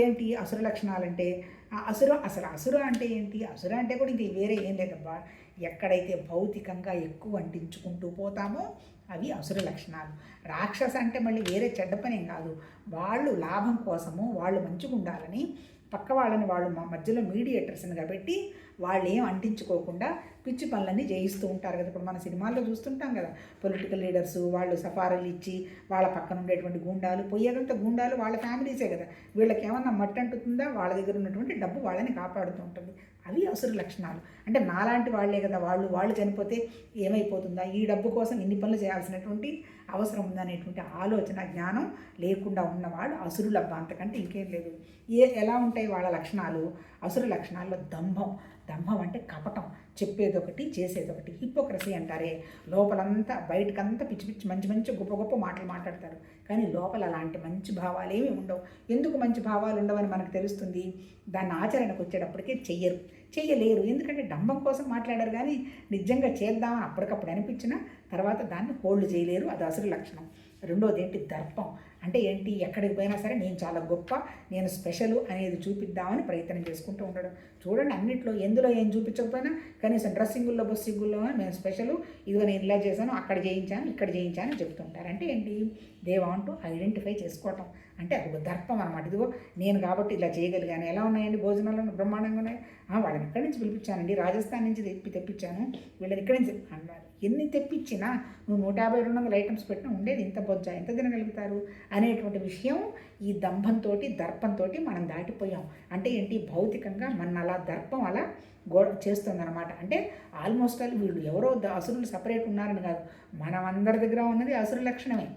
ఏంటి అసుర లక్షణాలు అంటే ఆ అసుర అసలు అసుర అంటే ఏంటి? అసుర అంటే కూడా ఇంక వేరే ఏం లేదబ్బా. ఎక్కడైతే భౌతికంగా ఎక్కువ అంటించుకుంటూ పోతామో అవి అసుర లక్షణాలు. రాక్షస అంటే మళ్ళీ వేరే చెడ్డ పనేం కాదు. వాళ్ళు లాభం కోసము వాళ్ళు మంచిగా ఉండాలని పక్క వాళ్ళని వాళ్ళు మా మధ్యలో మీడియేటర్స్ని పెట్టి వాళ్ళు ఏం అంటించుకోకుండా పిచ్చి పనులన్నీ చేయిస్తూ ఉంటారు కదా. ఇప్పుడు మన సినిమాల్లో చూస్తుంటాం కదా పొలిటికల్ లీడర్స్ వాళ్ళు సఫారాలు ఇచ్చి వాళ్ళ పక్కన ఉండేటువంటి గుండాలు పోయేదంతా గుండాలు వాళ్ళ ఫ్యామిలీసే కదా. వీళ్ళకి ఏమన్నా మట్టి అంటుతుందా? వాళ్ళ దగ్గర ఉన్నటువంటి డబ్బు వాళ్ళని కాపాడుతూ ఉంటుంది. అవి అవసర లక్షణాలు. అంటే నాలాంటి వాళ్ళే కదా వాళ్ళు వాళ్ళు చనిపోతే ఏమైపోతుందా? ఈ డబ్బు కోసం ఇన్ని పనులు చేయాల్సినటువంటి అవసరం ఉందనేటువంటి ఆలోచన జ్ఞానం లేకుండా ఉన్నవాడు అసురులబ్బ అంతకంటే ఇంకేం లేదు. ఏ ఎలా ఉంటాయి వాళ్ళ లక్షణాలు? అసురు లక్షణాల్లో దంభం. దంభం అంటే కపటం. చెప్పేదొకటి చేసేదొకటి. హిపోక్రసీ అంటారే. లోపలంతా బయటకంతా పిచ్చి పిచ్చి మంచి మంచి గొప్ప గొప్ప మాటలు మాట్లాడతారు. కానీ లోపల అలాంటి మంచి భావాలు ఏమీ ఉండవు. ఎందుకు మంచి భావాలు ఉండవని మనకు తెలుస్తుంది? దాన్ని ఆచరణకు వచ్చేటప్పటికే చెయ్యరు. చెయ్యలేరు. ఎందుకంటే డంబం కోసం మాట్లాడారు కానీ నిజంగా చేద్దామని అప్పటికప్పుడు అనిపించినా తర్వాత దాన్ని హోల్డ్ చేయలేరు. అది అసలు లక్షణం. రెండోది ఏంటి దర్పం? అంటే ఏంటి? ఎక్కడికి పోయినా సరే నేను చాలా గొప్ప నేను స్పెషల్ అనేది చూపిద్దామని ప్రయత్నం చేసుకుంటూ ఉండడం. చూడండి అన్నింటిలో ఎందులో ఏం చూపించకపోయినా కనీసం డ్రెస్సింగుల్లో బస్సింగుల్లో నేను స్పెషల్ ఇదిగో నేను ఇలా చేశాను అక్కడ చేయించాను ఇక్కడ చేయించాను అని చెప్తుంటారు. అంటే ఏంటి? దే వాంట్ ఐడెంటిఫై చేసుకోవటం. అంటే అది ఒక దర్పం అనమాట ఇదిగో నేను కాబట్టి ఇలా చేయగలిగాను. ఎలా ఉన్నాయండి భోజనాలు బ్రహ్మాండంగా ఉన్నాయి? వాళ్ళని ఇక్కడి నుంచి పిలిపించానండి. రాజస్థాన్ నుంచి తెప్పి తెప్పించాను. వీళ్ళని ఇక్కడి నుంచి అన్నారు. ఎన్ని తెప్పించినా నువ్వు నూట యాభై రెండు వందల ఐటమ్స్ పెట్టినా ఉండేది ఇంత బొజ్జ ఎంత తినగలుగుతారు? అనేటువంటి విషయం ఈ దంభంతో దర్పంతో మనం దాటిపోయాం. అంటే ఏంటి? భౌతికంగా మన అలా దర్పం అలా గో చేస్తుందన్నమాట. అంటే ఆల్మోస్ట్ ఆల్ వీళ్ళు ఎవరో అసురులు సపరేట్ ఉన్నారని కాదు. మనం అందరి దగ్గర ఉన్నది అసురు లక్షణమే.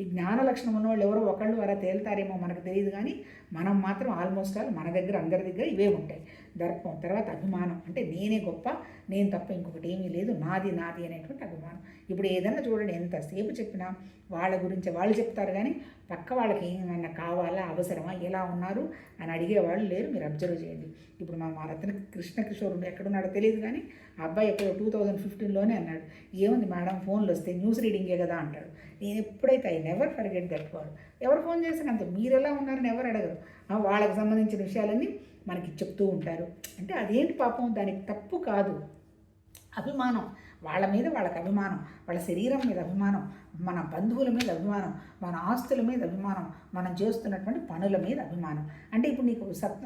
ఈ జ్ఞాన లక్షణం ఉన్నవాళ్ళు ఎవరో ఒకళ్ళు అలా తేలుతారేమో మనకు తెలియదు కానీ మనం మాత్రం ఆల్మోస్ట్ ఆల్ మన దగ్గర అందరి దగ్గర ఇవే ఉంటాయి. దర్పం తర్వాత అభిమానం. అంటే నేనే గొప్ప నేను తప్ప ఇంకొకటి ఏమీ లేదు నాది నాది అనేటువంటి అభిమానం. ఇప్పుడు ఏదన్నా చూడండి ఎంతసేపు చెప్పినా వాళ్ళ గురించి వాళ్ళు చెప్తారు కానీ పక్క వాళ్ళకి ఏమైనా కావాలా అవసరమా ఎలా ఉన్నారు అని అడిగేవాళ్ళు లేరు మీరు అబ్జర్వ్ చేయండి. ఇప్పుడు మా మా రత్న కృష్ణ కిషోర్ ఎక్కడున్నాడో తెలియదు కానీ ఆ అబ్బాయి ఎప్పుడో టూ థౌజండ్ ఫిఫ్టీన్లోనే అన్నాడు. ఏముంది మేడం ఫోన్లు వస్తే న్యూస్ రీడింగే కదా అంటాడు. నేను ఎప్పుడైతే ఐ నెవర్ ఫర్గెట్ దట్ వాడు ఎవరు ఫోన్ చేసినా మీరు ఎలా ఉన్నారని ఎవరు అడగరు. వాళ్ళకి సంబంధించిన విషయాలన్నీ మనకి చెప్తూ ఉంటారు. అంటే అదేంటి పాపం? దానికి తప్పు కాదు. అభిమానం. వాళ్ళ మీద వాళ్ళకి అభిమానం. వాళ్ళ శరీరం మీద అభిమానం. మన బంధువుల మీద అభిమానం మన ఆస్తుల మీద అభిమానం మనం చేస్తున్నటువంటి పనుల మీద అభిమానం. అంటే ఇప్పుడు నీకు సత్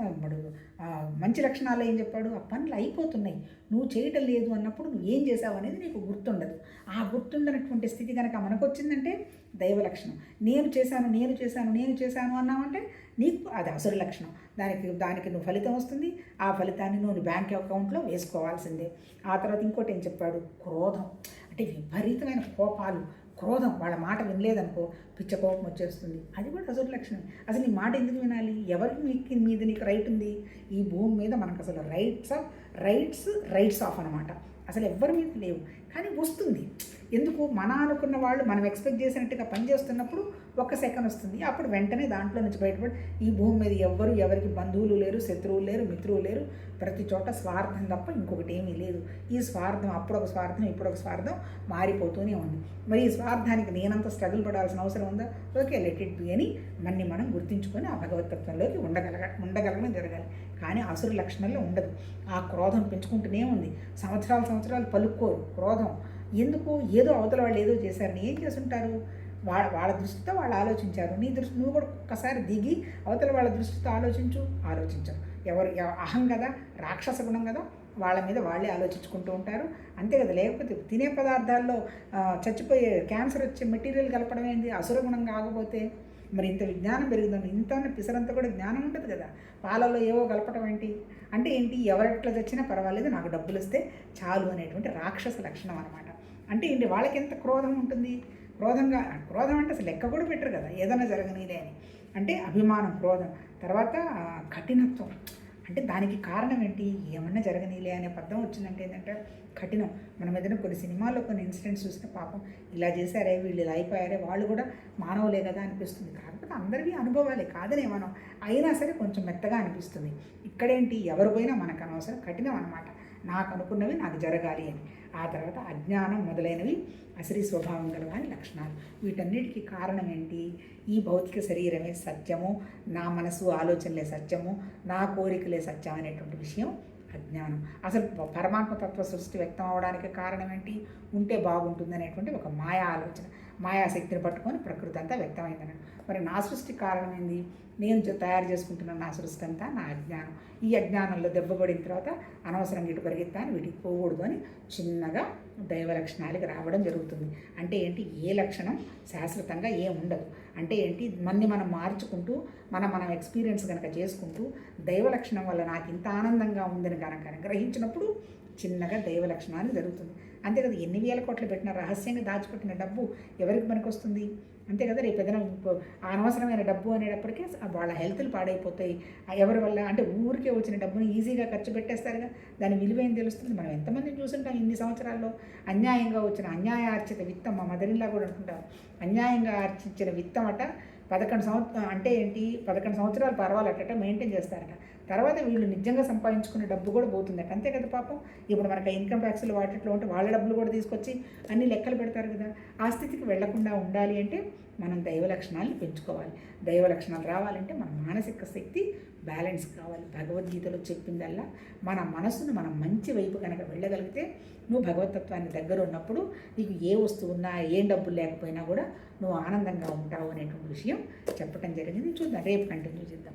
మంచి లక్షణాలు ఏం చెప్పాడు? ఆ పనులు అయిపోతున్నాయి. నువ్వు చేయటం లేదు అన్నప్పుడు నువ్వు ఏం చేసావు అనేది నీకు గుర్తుండదు. ఆ గుర్తుండనటువంటి స్థితి కనుక మనకు వచ్చిందంటే దైవ లక్షణం. నేను చేశాను నేను చేశాను నేను చేశాను అన్నామంటే నీకు అది అసలు లక్షణం. దానికి దానికి నువ్వు ఫలితం వస్తుంది. ఆ ఫలితాన్ని నువ్వు బ్యాంక్ అకౌంట్లో వేసుకోవాల్సిందే. ఆ తర్వాత ఇంకోటి ఏం చెప్పాడు? క్రోధం. అంటే విపరీతమైన కోపాలు క్రోధం వాళ్ళ మాట వినలేదనుకో పిచ్చ కోపం వచ్చేస్తుంది. అది కూడా అసలు లక్షణం. అసలు నీ మాట ఎందుకు వినాలి? ఎవరికి మీకు మీద నీకు రైట్ ఉంది? ఈ భూమి మీద మనకు అసలు rights of rights rights of అనమాట అసలు ఎవరి మీద లేవు. కానీ వస్తుంది. ఎందుకు మన అనుకున్న వాళ్ళు మనం ఎక్స్పెక్ట్ చేసినట్టుగా పనిచేస్తున్నప్పుడు ఒక సెకండ్ వస్తుంది. అప్పుడు వెంటనే దాంట్లో నుంచి బయటపడి ఈ భూమి మీద ఎవ్వరు ఎవరికి బంధువులు లేరు శత్రువులు లేరు మిత్రులు లేరు. ప్రతి చోట స్వార్థం తప్ప ఇంకొకటి ఏమీ లేదు. ఈ స్వార్థం అప్పుడు ఒక స్వార్థం ఇప్పుడు ఒక స్వార్థం మారిపోతూనే ఉంది. మరి ఈ స్వార్థానికి నేనంత స్ట్రగుల్ పడాల్సిన అవసరం ఉందా? ఓకే లెట్ ఇట్ బి అని మన్ని మనం గుర్తించుకొని ఆ భగవతత్వంలోకి ఉండగలగ ఉండగలగడం జరగాలి. కానీ అసురు లక్షణంలో ఉండదు. ఆ క్రోధం పెంచుకుంటూనే ఉంది. సంవత్సరాలు సంవత్సరాలు పలుక్కోరు. క్రోధం ఎందుకు? ఏదో అవతల వాళ్ళు ఏదో చేశారని ఏం చేస్తుంటారు? వాళ్ళ వాళ్ళ దృష్టితో వాళ్ళు ఆలోచించారు. నీ దృష్టి నువ్వు కూడా ఒక్కసారి దిగి అవతల వాళ్ళ దృష్టితో ఆలోచించు ఆలోచించరు ఎవరు అహం కదా రాక్షస గుణం కదా వాళ్ళ మీద వాళ్ళే ఆలోచించుకుంటూ ఉంటారు. అంతే కదా. లేకపోతే తినే పదార్థాల్లో చచ్చిపోయే క్యాన్సర్ వచ్చే మెటీరియల్ కలపడం ఏంది? అసుర గుణం కాకపోతే. మరి ఇంత విజ్ఞానం పెరుగుతుంది. ఇంత పిసరంతా కూడా జ్ఞానం ఉంటుంది కదా. పాలలో ఏవో కలపడం ఏంటి? అంటే ఏంటి? ఎవరెట్లా చచ్చినా పర్వాలేదు. నాకు డబ్బులు ఇస్తే చాలు అనేటువంటి రాక్షస లక్షణం అనమాట అంటే ఏంటి వాళ్ళకి ఎంత క్రోధం ఉంటుంది? క్రోధంగా క్రోధం అంటే అసలు లెక్క కూడా పెట్టరు కదా ఏదైనా జరగనీలే అని. అంటే అభిమానం క్రోధం. తర్వాత కఠినత్వం. అంటే దానికి కారణం ఏంటి? ఏమన్నా జరగనీలే అనే పదం వచ్చిందంటే ఏంటంటే కఠినం. మనం ఏదైనా కొన్ని సినిమాల్లో కొన్ని ఇన్సిడెంట్స్ చూస్తే పాపం ఇలా చేశారే వీళ్ళు ఇలా అయిపోయారే వాళ్ళు కూడా మానవులే కదా అనిపిస్తుంది. కాకపోతే అందరివి అనుభవాలే కాదనే మనం. అయినా సరే కొంచెం మెత్తగా అనిపిస్తుంది. ఇక్కడేంటి? ఎవరు పోయినా మనకు అనవసరం కఠినం అనమాట నాకు అనుకున్నవి నాకు జరగాలి అని. ఆ తర్వాత అజ్ఞానం మొదలైనవి అసరి స్వభావం గలవాని లక్షణాలు. వీటన్నిటికీ కారణం ఏంటి? ఈ భౌతిక శరీరమే సత్యము నా మనసు ఆలోచనలే సత్యము నా కోరికలే సత్యం అనేటువంటి విషయం అజ్ఞానం. అసలు పరమాత్మతత్వ పరమాత్మ తత్వ సృష్టి వ్యక్తం అవడానికి కారణం ఏంటి? ఉంటే బాగుంటుంది అనేటువంటి ఒక మాయా ఆలోచన. మాయాశక్తిని పట్టుకొని ప్రకృతి అంతా వ్యక్తమైందన్నాడు మరి నా సృష్టి కారణం ఏంది? నేను తయారు చేసుకుంటున్న నా సృష్టి అంతా నా అజ్ఞానం. ఈ అజ్ఞానంలో దెబ్బపడిన తర్వాత అనవసరంగా ఇటు పరిగెత్తాను వీటికి పోకూడదు అని చిన్నగా దైవ లక్షణాలకి రావడం జరుగుతుంది. అంటే ఏంటి? ఏ లక్షణం శాశ్వతంగా ఏం ఉండదు. అంటే ఏంటి? మన్ని మనం మార్చుకుంటూ మనం మనం ఎక్స్పీరియన్స్ కనుక చేసుకుంటూ దైవ లక్షణం వల్ల నాకు ఇంత ఆనందంగా ఉందని కనుక గ్రహించినప్పుడు చిన్నగా దైవ లక్షణాన్ని జరుగుతుంది. అంతే కదా ఎన్ని వేల కోట్లు పెట్టిన రహస్యంగా దాచిపెట్టిన డబ్బు ఎవరికి పనికొస్తుంది? అంతే కదా రేపు ఏదైనా అనవసరమైన డబ్బు అనేటప్పటికీ వాళ్ళ హెల్త్లు పాడైపోతాయి. ఎవరి వల్ల అంటే ఊరికే వచ్చిన డబ్బును ఈజీగా ఖర్చు పెట్టేస్తారుగా దాని విలువ ఏం తెలుస్తుంది? మనం ఎంతమందిని చూసుంటాం ఇన్ని సంవత్సరాల్లో? అన్యాయంగా వచ్చిన అన్యాయ ఆర్చిత విత్తం మా మదరిలా కూడా అనుకుంటాం అన్యాయంగా ఆర్చించిన విత్తం అట పదకొండు సంవత్సరం అంటే ఏంటి? పదకొండు సంవత్సరాలు పర్వాలట మెయింటైన్ చేస్తారట. తర్వాత వీళ్ళు నిజంగా సంపాదించుకునే డబ్బు కూడా పోతుందట అంతే కదా పాపం? ఇప్పుడు మనకు ఇన్కమ్ ట్యాక్స్లు వాటిలో ఉంటే వాళ్ళ డబ్బులు కూడా తీసుకొచ్చి అన్ని లెక్కలు పెడతారు కదా. ఆ స్థితికి వెళ్ళకుండా ఉండాలి అంటే మనం దైవ లక్షణాలను పెంచుకోవాలి. దైవ లక్షణాలు రావాలంటే మన మానసిక శక్తి బ్యాలెన్స్ కావాలి. భగవద్గీతలో చెప్పిందల్లా మన మనసును మనం మంచి వైపు కనుక వెళ్ళగలిగితే నువ్వు భగవతత్వాన్ని దగ్గర ఉన్నప్పుడు నీకు ఏ వస్తువు ఉన్నా ఏం డబ్బులు లేకపోయినా కూడా నువ్వు ఆనందంగా ఉంటావు అనేటువంటి విషయం చెప్పడం జరిగింది. చూద్దాం రేపు కంటిన్యూ చేద్దాం.